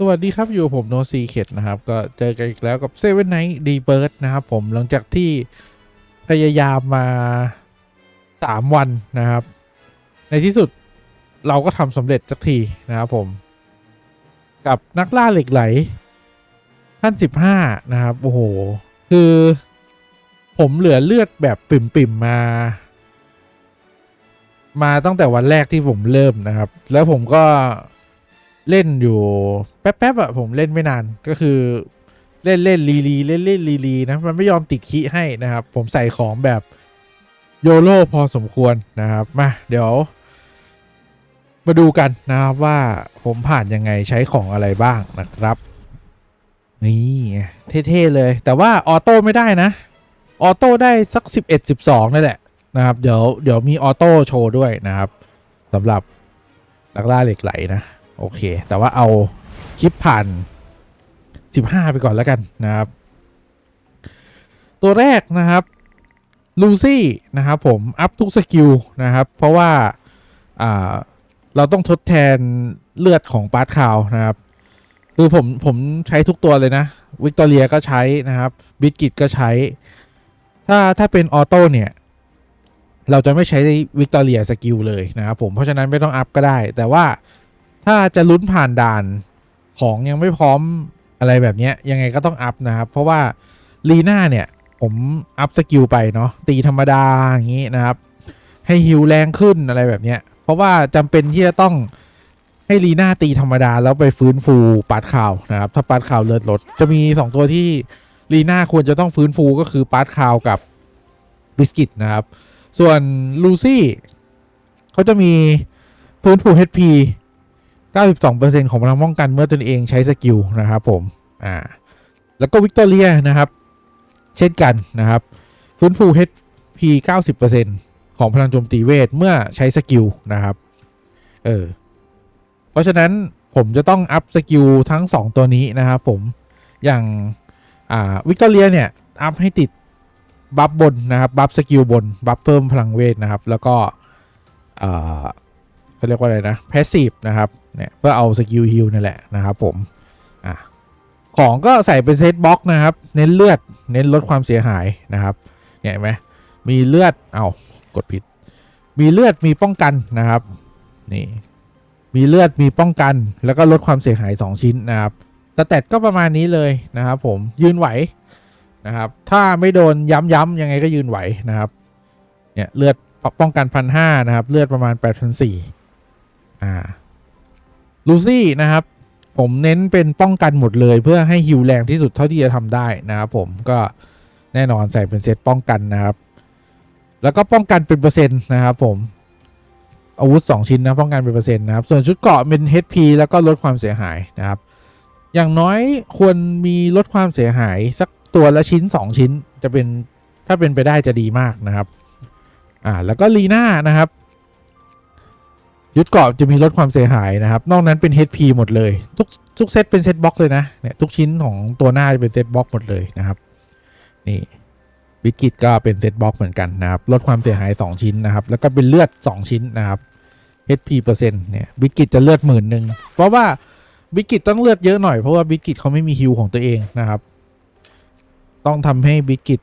สวัสดีครับ อยู่ผมโนซีเ e ดนะครับ ก็เจอกันอีกแล้วกับเซเว่นไนท์ดีเบิร์ดนะครับผมหลังจากที่พยายามมาสามวันนะครับ ในที่สุดเราก็ทำสำเร็จสักทีนะครับผม กับนักล่าเหล็กไหลขั้นสิบห้านะครับ โอ้โห คือผมเหลือเลือดแบบปิ่มๆมามาตั้งแต่วันแรกที่ผมเริ่มนะครับ แล้วผมก็ เล่นอยู่แป๊บๆอะผมเล่นไม่นานก็คือ เล่นเล่นลีลีเล่นเล่นลีลีนะมันไม่ยอมติดคีให้นะครับ ผมใส่ของแบบโยโร่พอสมควรนะครับมาเดี๋ยว มาดูกันนะครับว่าผมผ่านยังไงใช้ของอะไรบ้างนะครับ นี่เท่ๆเลย แต่ว่าออโต้ไม่ได้นะออโต้ได้สัก 11 12นั่นแหละนะครับ เดี๋ยวเดี๋ยวมีออโต้โชว์ด้วยนะครับสำหรับนักล่าเหล็กไหลนะ โอเค แต่ว่าเอาคลิปผ่าน 15 ไปก่อนแล้วกันนะครับ ตัวแรกนะครับลูซี่นะครับผม อัพทุกสกิลนะครับ เพราะว่าเราต้องทดแทนเลือดของปาร์ตคาวนะครับ คือผมผมใช้ทุกตัวเลยนะวิกตอเรียก็ใช้นะครับบิ k กิตก็ใช้ ถ้าถ้าเป็นออโต้เนี่ย เราจะไม่ใช้วิกตอเรียสกิลเลยนะครับผมเพราะฉะนั้นไม่ต้องอัพก็ได้ แต่ว่า ถ้าจะลุ้นผ่านด่านของยังไม่พร้อมอะไรแบบนี้ยังไงก็ต้องอัพนะครับ เพราะว่าลีน่าเนี่ย ผมอัพสกิลไปเนาะตีธรรมดาอย่างนี้นะครับ ให้ฮิวแรงขึ้นอะไรแบบนี้เพราะว่าจำเป็นที่จะต้องให้ลีน่าตีธรรมดาแล้วไปฟื้นฟูปาร์ตข่าวนะครับ ถ้าปาร์ตข่าวเลือดลด จะมี 2 ตัวที่ลีน่าควรจะต้องฟื้นฟูก็คือปาร์ตข่าวกับบิสกิตนะครับ ส่วนลูซี่เขาจะมีฟื้นฟู HP 92%ของพลังป้องกันเมื่อตนเองใช้สกิลนะครับผม อ่า แล้วก็วิกตอเรียนะครับ เช่นกันนะครับ ฟื้นฟู HP 90%ของพลังโจมตีเวทเมื่อใช้สกิลนะครับ เออ เพราะฉะนั้นผมจะต้องอัพสกิลทั้ง 2 ตัวนี้นะครับผม อย่าง อ่า วิกตอเรียเนี่ย อัพให้ติดบัฟบนนะครับ บัฟสกิลบน บัฟเพิ่มพลังเวทนะครับ แล้วก็ อ่า เขาเรียกว่าอะไรนะแพสซีฟนะครับเนี่ยเพื่อเอาสกิลฮิลนั่นแหละนะครับผมอะของก็ใส่เป็นเซตบ็อกนะครับ เน้นเลือด เน้นลดความเสียหายนะครับเนี่ยเห็นไหมมีเลือดเอากดผิด มีเลือดมีป้องกันนะครับนี่มีเลือดมีป้องกัน แล้วก็ลดความเสียหาย 2 ชิ้นนะครับสเตตก็ประมาณนี้เลยนะครับผมยืนไหวนะครับถ้าไม่โดนย้ำๆยังไงก็ยืนไหวนะครับเนี่ยเลือดป้องกันพันห้านะครับ เลือดประมาณ8 0 0 4 อ่าลูซี่นะครับ ผมเน้นเป็นป้องกันหมดเลย เพื่อให้ฮิวแรงที่สุดเท่าที่จะทำได้นะครับผมก็แน่นอนใส่เป็นเซตป้องกันนะครับ แล้วก็ป้องกันเป็นเปอร์เซ็นต์นะครับผมอาวุธ 2 ชิ้นนะป้องกันเป็นเปอร์เซ็นต์นะครับ ส่วนชุดเกราะเป็น HP แล้วก็ลดความเสียหายนะครับ อย่างน้อยควรมีลดความเสียหายสักตัวละชิ้น 2 ชิ้นจะเป็นถ้าเป็นไปได้จะดีมากนะครับอ่าแล้วก็ลีน่านะครับ ยึดเกาะจะมีลดความเสียหายนะครับ นอกนั้นเป็น HP หมดเลย ทุกทุกเซตเป็นเซตบล็อกเลยนะเนี่ยทุกชิ้นของตัวหน้าจะเป็นเซตบล็อกหมดเลยนะครับ นี่บิกิตก็เป็นเซตบล็อกเหมือนกันนะครับ ลดความเสียหาย 2 ชิ้นนะครับ แล้วก็เป็นเลือด 2 ชิ้นนะครับ HP เปอร์เซ็นต์เนี่ยบิกิตจะเลือดหมื่นหนึ่งเพราะว่าบิกิตต้องเลือดเยอะหน่อยเพราะว่าบิกิตเขาไม่มีฮิวของตัวเองนะครับ ต้องทำให้บิกิต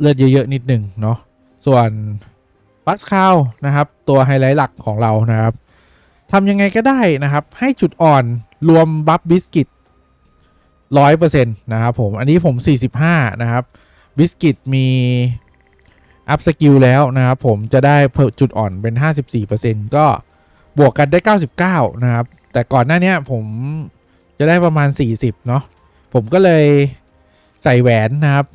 เลือดเยอะๆนิดหนึ่งเนาะส่วน บัสคาวนะครับตัวไฮไลท์หลักของเรานะครับทำยังไงก็ได้นะครับ ให้จุดอ่อนรวมบัฟบิสกิตร้อยเปอร์เซ็นต์นะครับผม อันนี้ผม 45 นะครับ บิสกิตมี อัพสกิลแล้วนะครับผมจะได้เพิ่มจุดอ่อนเป็น 54%ก็บวกกันได้ 99 นะครับ แต่ก่อนหน้านี้ผมจะได้ประมาณ 40 เนาะผมก็เลยใส่แหวนนะครับ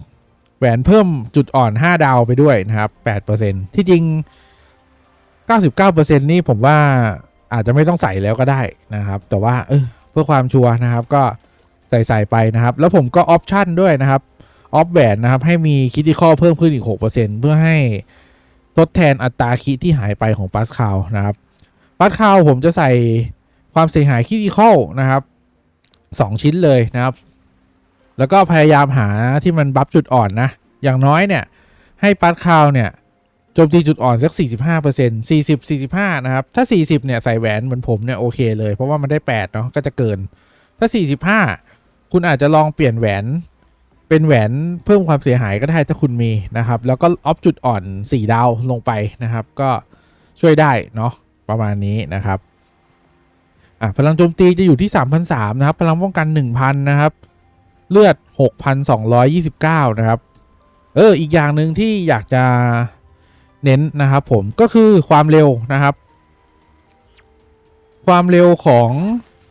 แหวนเพิ่มจุดอ่อน 5 ดาวไปด้วยนะครับ 8%ที่จริง 99%นี่ผมว่าอาจจะไม่ต้องใส่แล้วก็ได้นะครับ แต่ว่าเออเพื่อความชัวร์นะครับก็ใส่ใส่ไปนะครับ แล้วผมก็ออปชั่นด้วยนะครับออฟแหวนนะครับให้มีคิติคอเพิ่มขึ้นอีก 6%เพื่อให้ทดแทนอัตราคิที่หายไปของปัสคาวนะครับปัสคาวผมจะใส่ความเสียหายคิติคอนะครับ 2 ชิ้นเลยนะครับ แล้วก็พยายามหาที่มันบัฟจุดอ่อนนะ อย่างน้อยเนี่ย ให้ปัดคาวเนี่ยโจมตีจุดอ่อนสัก 45% 40 45 นะครับ ถ้า 40 เนี่ย ใส่แหวนเหมือนผมเนี่ย โอเคเลย เพราะว่ามันได้ 8 เนาะก็จะเกิน ถ้า 45 คุณอาจจะลองเปลี่ยนแหวน เป็นแหวนเพิ่มความเสียหายก็ได้ถ้าคุณมีนะครับ แล้วก็ออฟจุดอ่อน 4 ดาวลงไปนะครับ ก็ช่วยได้เนาะประมาณนี้นะครับอะพลังโจมตีจะอยู่ที่ 3,003นะครับ พลังป้องกัน 1,000 นะครับ เลือด 6,229 นะครับ เออ อีกอย่างหนึ่งที่อยากจะเน้นนะครับผมก็คือความเร็วนะครับ ความเร็วของ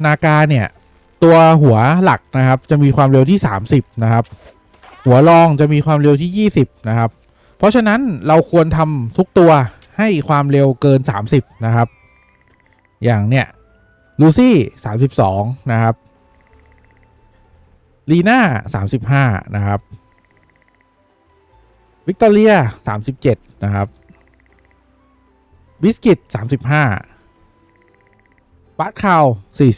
นาคารเนี่ย ตัวหัวหลักนะครับ จะมีความเร็วที่ 30 นะครับ หัวรองจะมีความเร็วที่ 20 นะครับ เพราะฉะนั้นเราควรทำทุกตัวให้ความเร็วเกิน 30 นะครับ อย่างเนี่ยลูซี่ 32 นะครับ ลีน่า35นะครับวิกตอเรีย37นะครับบิสกิต35ปัดข่าว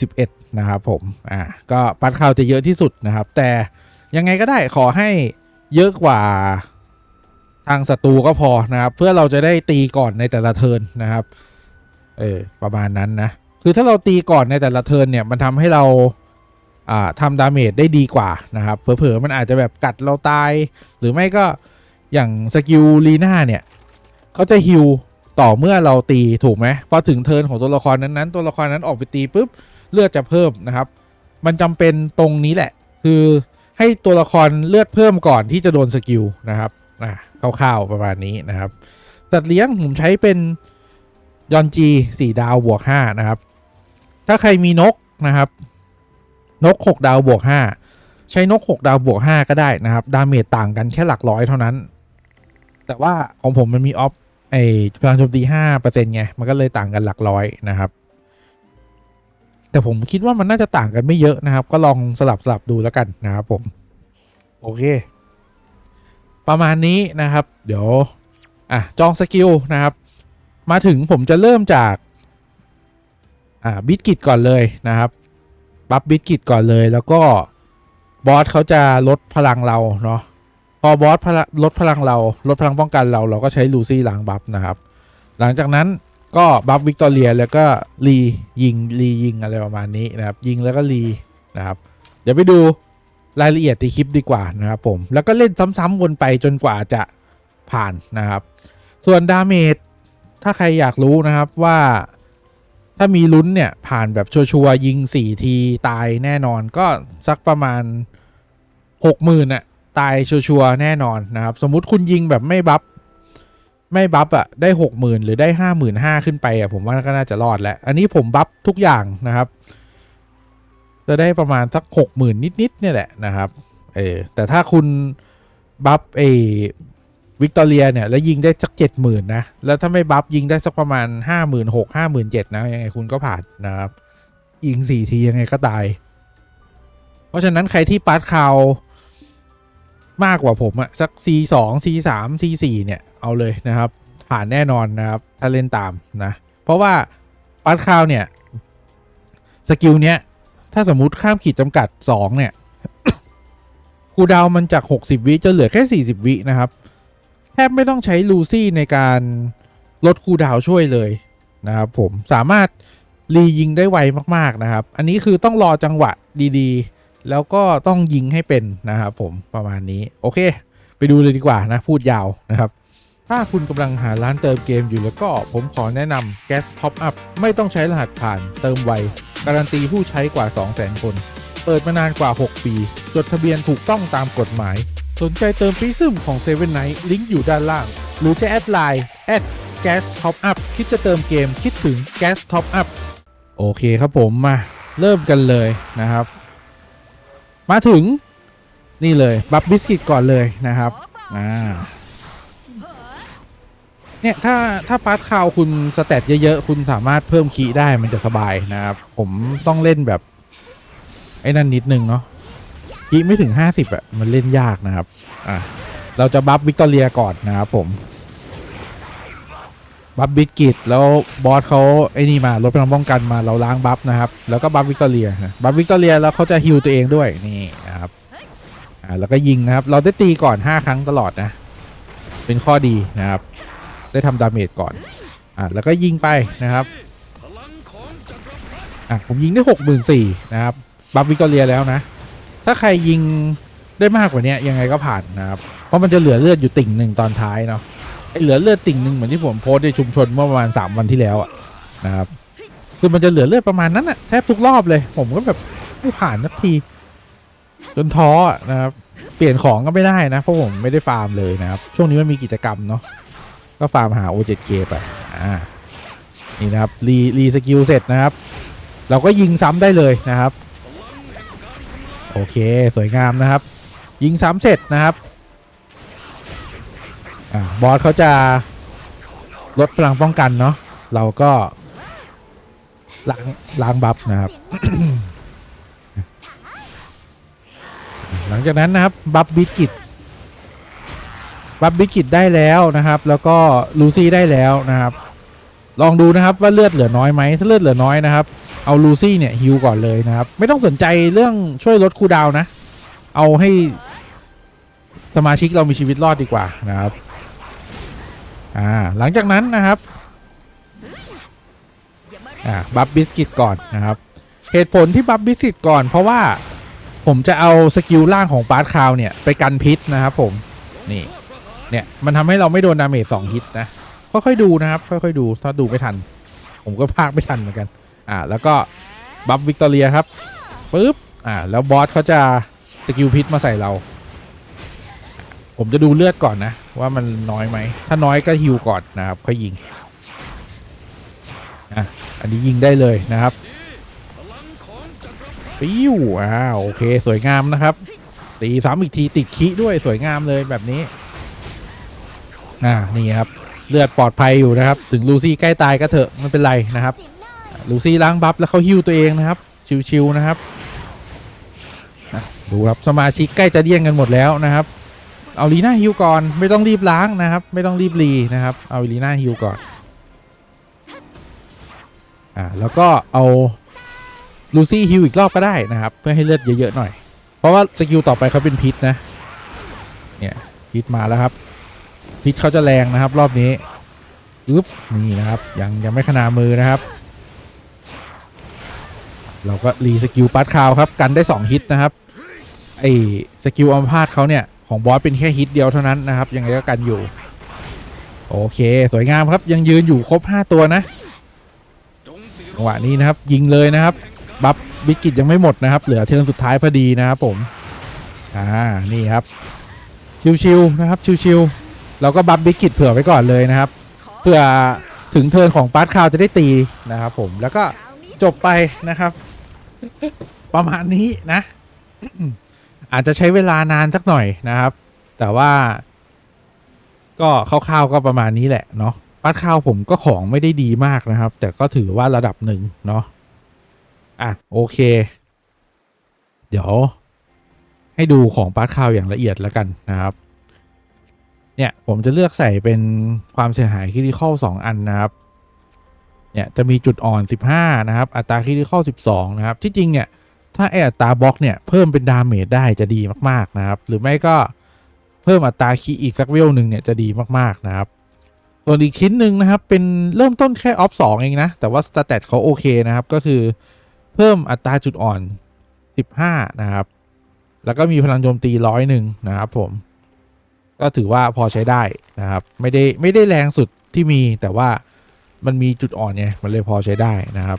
41นะครับผมอ่าก็ปัดข่าวจะเยอะที่สุดนะครับ แต่ยังไงก็ได้ขอให้เยอะกว่าทางศัตรูก็พอนะครับ เพื่อเราจะได้ตีก่อนในแต่ละเทิร์นนะครับเออประมาณนั้นนะคือถ้าเราตีก่อนในแต่ละเทิร์นเนี่ยมันทำให้เรา ทำดาเมจได้ดีกว่านะครับเผลอๆมันอาจจะแบบกัดเราตาย หรือไม่ก็อย่างสกิลลีน่าเนี่ยเขาจะฮิวต่อเมื่อเราตีถูกไหมพอถึงเทิร์นของตัวละครนั้นๆ ตัวละครนั้นออกไปตีปุ๊บเลือดจะเพิ่มนะครับ มันจำเป็นตรงนี้แหละ คือให้ตัวละครเลือดเพิ่มก่อนที่จะโดนสกิลนะครับอะคร่าวๆประมาณนี้นะครับสัตว์เลี้ยงผมใช้เป็นยอนจีสี่ดาวบวกห้านะครับ ถ้าใครมีนกนะครับ นกหกดาวบวกห้าใช้นกหกดาวบวกห้าก็ได้นะครับ ดาเมจต่างกันแค่หลักร้อยเท่านั้น แต่ว่าของผมมันมีออฟไอพลังโจมตีห้าเปอร์เซ็นต์ไง มันก็เลยต่างกันหลักร้อยนะครับ แต่ผมคิดว่ามันน่าจะต่างกันไม่เยอะนะครับ ก็ลองสลับสลับดูแล้วกันนะครับผม โอเค ประมาณนี้นะครับ เดี๋ยว อะ จองสกิลนะครับ มาถึงผมจะเริ่มจาก อ่าบิทกิตก่อนเลยนะครับ บัฟบิทกิตก่อนเลย แล้วก็บอสเขาจะลดพลังเราเนาะพอบอสพลังลดพลังเราลดพลังป้องกันเรา เราก็ใช้ลูซี่ล้างบัฟนะครับ หลังจากนั้นก็บัฟวิกตอเรียแล้วก็รียิงรียิงอะไรประมาณนี้นะครับ ยิงแล้วก็รีนะครับ เดี๋ยวไปดูรายละเอียดในคลิปดีกว่านะครับผม แล้วก็เล่นซ้ำๆวนไปจนกว่าจะผ่านนะครับ ส่วนดาเมจถ้าใครอยากรู้นะครับว่า ถ้ามีลุ้นเนี่ยผ่านแบบชัวร์ๆยิง 4 ทีตายแน่นอนก็สักประมาณ 60,000น่ะตายชัวร์แน่นอนนะครับ สมมุติคุณยิงแบบไม่บัฟไม่บัฟอะได้หกหมื่นหรือได้ห้าหมื่นห้าขึ้นไปอะผมว่าก็น่าจะรอดแล้ว อันนี้ผมบัฟทุกอย่างนะครับ จะได้ประมาณสักหกหมื่นนิดๆเนี่ยแหละนะครับเออแต่ถ้าคุณบัฟเอ วิกตอเรียเนี่ยแล้วยิงได้สักเจ็ดหมื่นนะ แล้วถ้าไม่บัฟยิงได้สักประมาณห้าหมื่นหกห้าหมื่นเจ็ดนะยังไงคุณก็ผ่านนะครับ ยิงสี่ทียังไงก็ตาย เพราะฉะนั้นใครที่ปาร์ตคาวมากกว่าผมอะสัก C 2 C 3 C 4 เนี่ย เอาเลยนะครับ ผ่านแน่นอนนะครับ ถ้าเล่นตามนะ เพราะว่าปาร์ตคาวเนี่ย สกิลเนี้ย ถ้าสมมติข้ามขีดจำกัด 2 เนี่ยคูดาวมันจาก 60 วิจะเหลือแค่ 40 วินะครับ แทบไม่ต้องใช้ลูซี่ในการลดคูดาวช่วยเลยนะครับผมสามารถรียิงได้ไวมากๆนะครับ อันนี้คือต้องรอจังหวะดีๆ แล้วก็ต้องยิงให้เป็นนะครับผมประมาณนี้โอเค ไปดูเลยดีกว่านะพูดยาวนะครับ ถ้าคุณกำลังหาร้านเติมเกมอยู่แล้วก็ผมขอแนะนำ Gas Top Up ไม่ต้องใช้รหัสผ่านเติมไว การันตีผู้ใช้กว่า 200,000 คน เปิดมานานกว่า 6 ปี จดทะเบียนถูกต้องตามกฎหมาย สนใจเติมฟรีซึมของ7 Night ลิงก์อยู่ด้านล่าง หรือจะแอดไลน์ at gas top up คิดจะเติมเกมคิดถึง gas top up โอเคครับผมมาเริ่มกันเลยนะครับ มาถึงนี่เลยบัฟบิสกิตก่อนเลยนะครับอ่าเนี่ยถ้าถ้าพาร์ทคาวคุณสแตทเยอะๆ คุณสามารถเพิ่มคีได้มันจะสบายนะครับ ผมต้องเล่นแบบ ไอ้นั่นนิดนึงเนาะ คีย์ไม่ถึง 50 อะ มันเล่นยากนะครับ อะ เราจะบัฟวิกตอเรียก่อนนะครับผม บัฟบิสกิตแล้วบอสเขาไอ้นี่มาลดพลังป้องกันมาเราล้างบัฟนะครับ แล้วก็บัฟวิกตอเรียบัฟวิกตอเรียแล้วเขาจะฮิวตัวเองด้วยนี่นะครับ อ่าแล้วก็ยิงนะครับ เราได้ตีก่อน 5 ครั้งตลอดนะ เป็นข้อดีนะครับ ได้ทำดาเมจก่อน อ่าแล้วก็ยิงไปนะครับ อะผมยิงได้หกหมื่นสี่นะครับ บัฟวิกตอเรียแล้วนะ ถ้าใครยิงได้มากกว่าเนี้ยยังไงก็ผ่านนะครับ เพราะมันจะเหลือเลือดอยู่ติ่งหนึ่งตอนท้ายเนาะไอเหลือเลือดติ่งหนึ่งเหมือนที่ผมโพสในชุมชนเมื่อประมาณสามวันที่แล้วอะนะครับคือมันจะเหลือเลือดประมาณนั้นอะแทบทุกรอบเลย ผมก็แบบไม่ผ่านสักทีจนท้อนะครับเปลี่ยนของก็ไม่ได้นะเพราะผมไม่ได้ฟาร์มเลยนะครับ ช่วงนี้มันมีกิจกรรมเนาะก็ฟาร์มหา O7K ไปอ่านี่นะครับรีรีสกิลเสร็จนะครับ เราก็ยิงซ้ำได้เลยนะครับ โอเคสวยงามนะครับ ยิงซ้ำเสร็จนะครับอบอสเขาจะลดพลังป้องกันเนาะเราก็ล้างล้างบัฟนะครับ หลังจากนั้นนะครับบัฟบิกิตบัฟบิกิตได้แล้วนะครับ แล้วก็ลูซี่ได้แล้วนะครับ ลองดูนะครับว่าเลือดเหลือน้อยไหมถ้าเลือดเหลือน้อยนะครับ เอาลูซี่เนี่ยฮิวก่อนเลยนะครับ ไม่ต้องสนใจเรื่องช่วยลดคูดาวน์นะ เอาให้สมาชิกเรามีชีวิตรอดดีกว่านะครับ อ่า หลังจากนั้นนะครับ อ่า บัฟบิสกิตก่อนนะครับ เหตุผลที่บัฟบิสกิตก่อนเพราะว่าผมจะเอาสกิลล่างของปาร์ตคาวเนี่ย ไปกันพิษนะครับผม นี่ เนี่ย มันทำให้เราไม่โดนดาเมจสองฮิตนะ ค่อยๆดูนะครับ ค่อยๆดู ถ้าดูไม่ทัน ผมก็พากไม่ทันเหมือนกัน อ่าแล้วก็บัฟวิกตอเรียครับปึ๊บอ่าแล้วบอสเขาจะสกิลพิษมาใส่เรา ผมจะดูเลือดก่อนนะ ว่ามันน้อยไหม ถ้าน้อยก็ฮิวก่อนนะครับ ค่อยยิงอะอันนี้ยิงได้เลยนะครับปิ้วอ่าโอเคสวยงามนะครับ ตีซ้ำอีกทีติดคิด้วยสวยงามเลยแบบนี้อ่านี่ครับ เลือดปลอดภัยอยู่นะครับ ถึงลูซี่ใกล้ตายก็เถอะไม่เป็นไรนะครับ ลูซี่ล้างบัฟแล้วเขาฮิวตัวเองนะครับ ชิวๆนะครับอะดูครับสมาชิกใกล้จะเดี้ยงกันหมดแล้วนะครับ เอาลีน่าฮิวก่อนไม่ต้องรีบล้างนะครับ ไม่ต้องรีบรีนะครับ เอาลีน่าฮิวก่อนอ่าแล้วก็เอาลูซี่ฮิวอีกรอบก็ได้นะครับ เพื่อให้เลือดเยอะๆหน่อย เพราะว่าสกิลต่อไปเขาเป็นพิษนะเนี่ยพิษมาแล้วครับ พิษเขาจะแรงนะครับ รอบนี้อึ๊บนี่นะครับ ยังยังไม่ขนามือนะครับ เราก็รีสกิลปัดคาวครับกันได้2ฮิตนะครับไอสกิลอัมพาตเขาเนี่ยของบอสเป็นแค่ฮิตเดียวเท่านั้นนะครับยังไงก็กันอยู่ โอเค สวยงามครับยังยืนอยู่ครบ 5 ตัวนะจังหวะนี้นะครับยิงเลยนะครับบัฟบิกิตยังไม่หมดนะครับ เหลือเทิร์นสุดท้ายพอดีนะครับผมอ่านี่ครับชิวๆนะครับชิวๆเราก็บัฟบิกิตเผื่อไว้ก่อนเลยนะครับเพื่อถึงเทิร์นของปาร์ตคาวจะได้ตีนะครับผมแล้วก็จบไปนะครับ ประมาณนี้นะ อาจจะใช้เวลานานสักหน่อยนะครับ แต่ว่า ก็คร่าวๆก็ประมาณนี้แหละเนาะปาร์ตคาวผมก็ของไม่ได้ดีมากนะครับ แต่ก็ถือว่าระดับหนึ่งเนาะอะโอเค เดี๋ยว ให้ดูของปาร์ตคาวอย่างละเอียดแล้วกันนะครับเนี่ยผมจะเลือกใส่เป็นความเสียหายคิริคอล2อันนะครับ เนี่ยจะมีจุดอ่อน 15 นะครับ อัตราคิริคอล12 นะครับ ที่จริงเนี่ย ถ้าไออัตราบล็อกเนี่ย เพิ่มเป็นดาเมจได้จะดีมากๆนะครับ หรือไม่ก็เพิ่มอัตราคีอีกสักเวลหนึ่งเนี่ยจะดีมากๆนะครับ ส่วนอีกชิ้นหนึ่งนะครับ เป็นเริ่มต้นแค่ออฟ2เองนะ แต่ว่าสเตตเขาโอเคนะครับ ก็คือเพิ่มอัตราจุดอ่อน 15 นะครับ แล้วก็มีพลังโจมตีร้อยหนึ่งนะครับผม ก็ถือว่าพอใช้ได้นะครับ ไม่ได้ไม่ได้แรงสุดที่มีแต่ว่า มันมีจุดอ่อนไงมันเลยพอใช้ได้นะครับ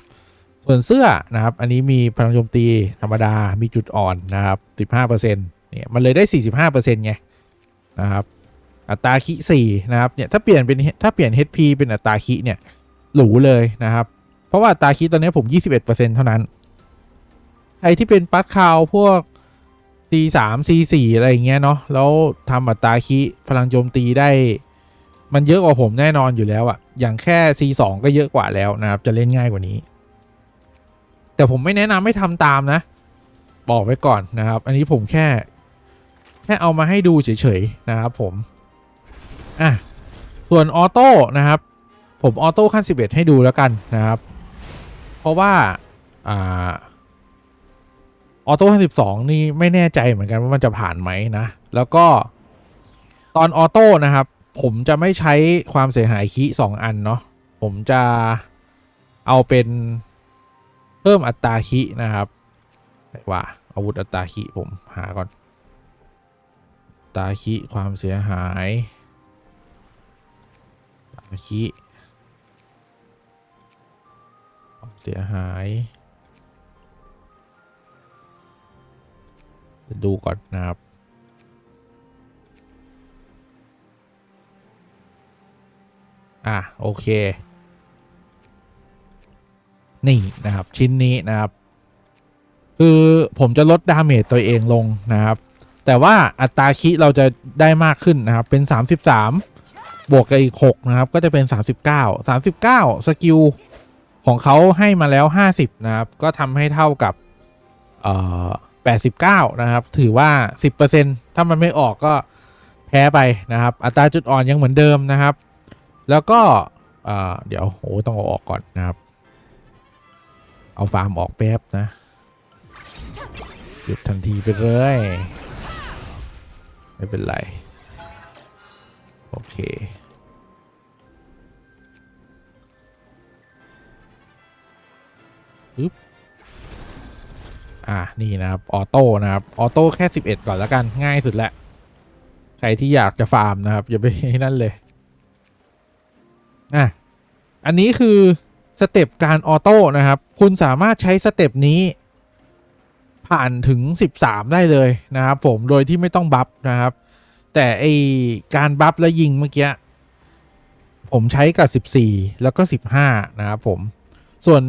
ส่วนเสื้อนะครับ อันนี้มีพลังโจมตีธรรมดามีจุดอ่อนนะครับ 15%เนี่ยมันเลยได้ 45%ไงนะครับอัตราคิสี่นะครับเนี่ยถ้าเปลี่ยนเป็นถ้าเปลี่ยน HP เป็นอัตราคิเนี่ยหรูเลยนะครับ เพราะว่าอัตราคิตอนนี้ผม 21%เท่านั้นใครที่เป็นปัดคาวพวก C สาม C สี่อะไรอย่างเงี้ยเนาะแล้วทำอัตราคิพลังโจมตีได้ มันเยอะกว่าผมแน่นอนอยู่แล้วอะอย่างแค่ C สองก็เยอะกว่าแล้วนะครับ จะเล่นง่ายกว่านี้ แต่ผมไม่แนะนำให้ทำตามนะ บอกไว้ก่อนนะครับ อันนี้ผมแค่ แค่เอามาให้ดูเฉยๆนะครับผมอะส่วนออโต้นะครับ ผมออโต้ขั้น 11 ให้ดูแล้วกันนะครับ เพราะว่าอ่าออโต้52นี่ไม่แน่ใจเหมือนกันว่ามันจะผ่านไหมนะ แล้วก็ตอนออโต้นะครับ ผมจะไม่ใช้ความเสียหายคีสองอันเนาะผมจะเอาเป็นเพิ่มอัตราคีนะครับว่าอาวุธอัตราขีผมหาก่อนตาขีความเสียหายตาขีความเสียหาย ดูก่อนนะครับ อะโอเค นี่นะครับ ชิ้นนี้นะครับ คือผมจะลดดาเมจตัวเองลงนะครับ แต่ว่าอัตราคิเราจะได้มากขึ้นนะครับ เป็น 33 บวกกับอีก 6 นะครับ ก็จะเป็น 39 39 สกิลของเขาให้มาแล้ว 50 นะครับ ก็ทำให้เท่ากับเอ่อ89 นะครับ ถือว่า 10%ถ้ามันไม่ออกก็แพ้ไปนะครับ อัตราจุดอ่อนยังเหมือนเดิมนะครับ แล้วก็เดี๋ยวโอ้ต้องเอาออกก่อนนะครับ เอาฟาร์มออกแป๊บนะหยุดทันทีไปเลย ไม่เป็นไร โอเค ปึ๊บ อ่านี่นะครับ ออโต้นะครับ ออโต้แค่ 11 ก่อนแล้วกันง่ายสุดแหละ ใครที่อยากจะฟาร์มนะครับ อย่าไปนั่นเลย อะอันนี้คือสเต็ปการออโต้นะครับ คุณสามารถใช้สเต็ปนี้ ผ่านถึง 13 ได้เลยนะครับ ผมโดยที่ไม่ต้องบัฟนะครับ แต่ไอการบัฟและยิงเมื่อกี้ผมใช้กับ 14 แล้วก็ 15 นะครับผม ส่วน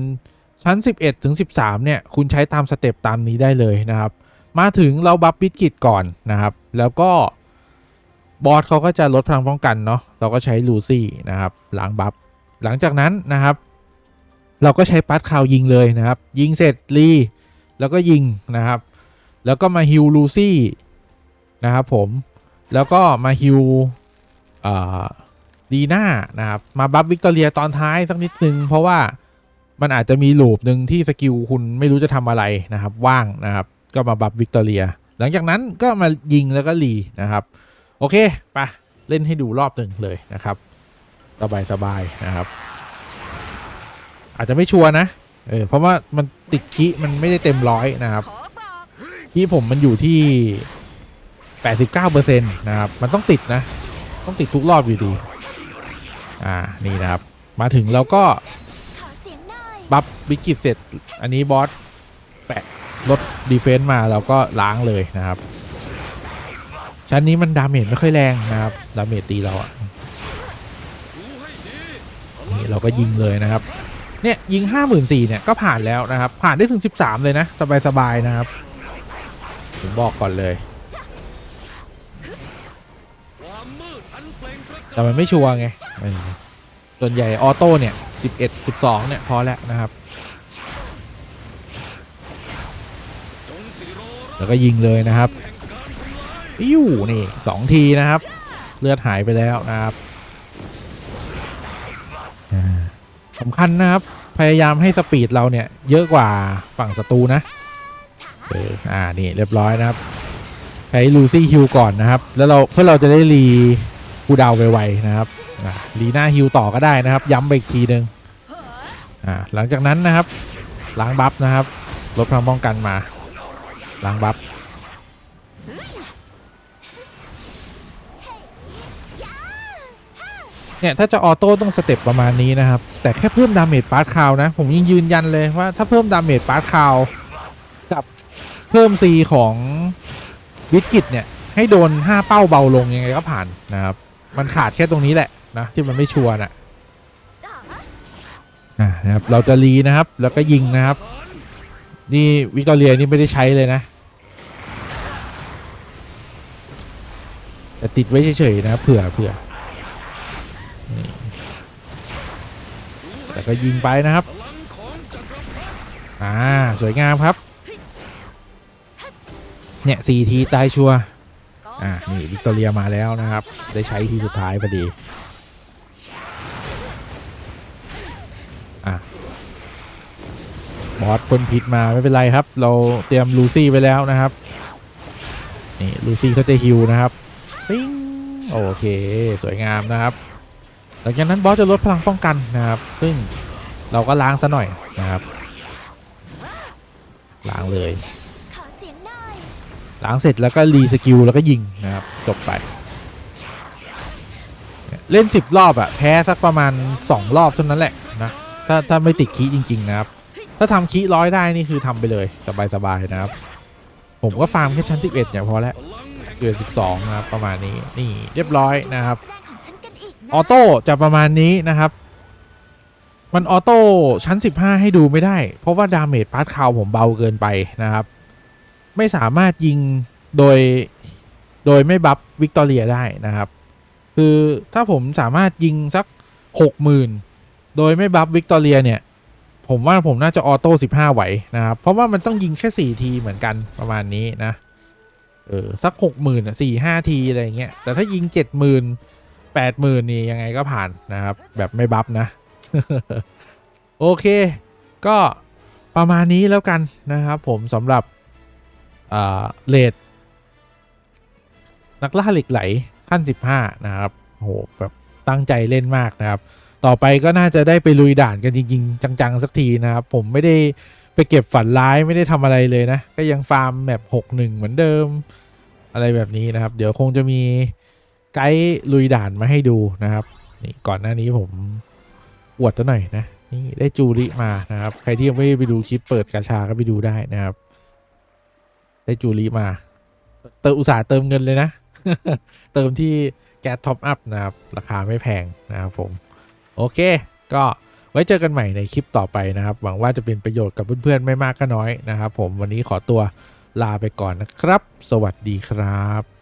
ชั้น 11 ถึง 13 เนี่ย คุณใช้ตามสเต็ปตามนี้ได้เลยนะครับ มาถึงเราบัฟบิกิตก่อนนะครับ แล้วก็ บอสเขาก็จะลดพลังป้องกันเนาะเราก็ใช้ลูซี่นะครับล้างบัฟหลังจากนั้นนะครับ เราก็ใช้ปัดคาวยิงเลยนะครับ ยิงเสร็จรีแล้วก็ยิงนะครับ แล้วก็มาฮิวลูซี่นะครับผมแล้วก็มาฮิวดีน่านะครับ มาบัฟวิกตอเรียตอนท้ายสักนิดนึง เพราะว่ามันอาจจะมีลูปหนึ่งที่สกิลคุณไม่รู้จะทำอะไรนะครับ ว่างนะครับ ก็มาบัฟวิกตอเรีย หลังจากนั้นก็มายิงแล้วก็รีนะครับ โอเคไปเล่นให้ดูรอบหนึ่งเลยนะครับ สบายสบายๆนะครับ อาจจะไม่ชัวร์นะเออเพราะว่ามันติดคีมันไม่ได้เต็มร้อยนะครับคีผมมันอยู่ที่ 89%นะครับ มันต้องติดนะ ต้องติดทุกรอบอยู่ดี อ่า นี่นะครับ มาถึงแล้วก็ บัฟวิกฤตเสร็จ อันนี้บอสแปะลดดีเฟนซ์มาเราก็ล้างเลยนะครับ ชั้นนี้มันดาเมจไม่ค่อยแรงนะครับ ดาเมจตีเราอะนี่เราก็ยิงเลยนะครับ เนี่ยยิงห้าหมื่นสี่เนี่ยก็ผ่านแล้วนะครับ ผ่านได้ถึงสิบสามเลยนะ สบายๆนะครับ ผมบอกก่อนเลยแต่มันไม่ชัวร์ไง ส่วนใหญ่ออโต้เนี่ยสิบเอ็ดสิบสองเนี่ย พอแล้วนะครับ แล้วก็ยิงเลยนะครับ ปิ้วนี่สองทีนะครับ เลือดหายไปแล้วนะครับสำคัญนะครับ พยายามให้สปีดเราเนี่ยเยอะกว่าฝั่งศัตรูนะเอออ่านี่เรียบร้อยนะครับใช้ลูซี่ฮิวก่อนนะครับ แล้วเราเพื่อเราจะได้รีคูดาวไวๆนะครับอ่ารีหน้าฮิวต่อก็ได้นะครับ ย้ำไปอีกทีหนึ่งอ่าหลังจากนั้นนะครับล้างบัฟนะครับลดพลังป้องกันมาล้างบัฟ เนี่ยถ้าจะออโต้ต้องสเต็ปประมาณนี้นะครับ แต่แค่เพิ่มดาเมจปาร์ตคาวนะ ผมยังยืนยันเลยว่าถ้าเพิ่มดาเมจปาร์ตคาวกับเพิ่มซีของวิกฤตเนี่ยให้โดน 5 เป้าเบาลงยังไงก็ผ่านนะครับ มันขาดแค่ตรงนี้แหละนะที่มันไม่ชัวร์นะอ่านะครับเราจะรีนะครับ แล้วก็ยิงนะครับ นี่วิกตอเรียนี่ไม่ได้ใช้เลยนะ แต่ติดไว้เฉยๆนะเผื่อเผื่อ แต่ก็ยิงไปนะครับ อ่า สวยงามครับ เนี่ยสี่ทีตายชัว อ่า นี่วิกตอเรียมาแล้วนะครับ ได้ใช้ทีสุดท้ายพอดี อะบอสพ่นพิษมาไม่เป็นไรครับ เราเตรียมลูซี่ไปแล้วนะครับ นี่ลูซี่เขาจะฮิวนะครับปิ้งโอเค สวยงามนะครับ หลังจากนั้นบอสจะลดพลังป้องกันนะครับ ซึ่งเราก็ล้างซะหน่อยนะครับ ล้างเลยล้างเสร็จแล้วก็รีสกิลแล้วก็ยิงนะครับ จบไป เล่นสิบรอบอะแพ้สักประมาณสองรอบเท่านั้นแหละนะถ้าถ้าไม่ติดคีจริง ๆ นะครับ ถ้าทำคีร้อยได้นี่คือทำไปเลยสบายๆนะครับ ผมก็ฟาร์มแค่ชั้น 11 เนี่ยพอแล้วเดือน12 นะครับ ประมาณนี้นี่เรียบร้อยนะครับ องฉันกันอีกนะออโต้จะประมาณนี้นะครับ มันออโต้ชั้น 15 ให้ดูไม่ได้ เพราะว่าดาเมจพาร์ทคาวผมเบาเกินไปนะครับ ไม่สามารถยิงโดยโดยไม่บัฟวิกตอเรียได้นะครับ คือถ้าผมสามารถยิงสัก 60,000 โดยไม่บัฟวิกตอเรียเนี่ย ผมว่าผมน่าจะออโต้15 ไหวนะครับ เพราะว่ามันต้องยิงแค่ 4 ทีเหมือนกันประมาณนี้นะเออสัก 60,000อะ4 5 ที อะไรเงี้ยแต่ถ้ายิง 70,000 แปดหมื่นนี่ยังไงก็ผ่านนะครับ แบบไม่บัฟนะ โอเค ก็ประมาณนี้แล้วกันนะครับ ผมสำหรับอ่าเลดนักล่าเหล็กไหลขั้น 15 นะครับโหแบบตั้งใจเล่นมากนะครับ ต่อไปก็น่าจะได้ไปลุยด่านกันจริง ๆ จัง ๆ สักทีนะครับ ผมไม่ได้ไปเก็บฝันร้ายไม่ได้ทำอะไรเลยนะ ก็ยังฟาร์มแบบ61 เหมือนเดิม อะไรแบบนี้นะครับ เดี๋ยวคงจะมี ไกด์ลุยด่านมาให้ดูนะครับนี่ก่อนหน้านี้ผมอวดตัวหน่อยนะนี่ได้จูริมานะครับ ใครที่ยังไม่ไปดูคลิปเปิดกาชาก็ไปดูได้นะครับ ได้จูริมา เติมอุตสาห์เติมเงินเลยนะ เติมที่แก๊สท็อปอัพนะครับ ราคาไม่แพงนะครับผม โอเค ก็ไว้เจอกันใหม่ในคลิปต่อไปนะครับ หวังว่าจะเป็นประโยชน์กับเพื่อนๆไม่มากก็น้อยนะครับ ผมวันนี้ขอตัวลาไปก่อนนะครับ สวัสดีครับ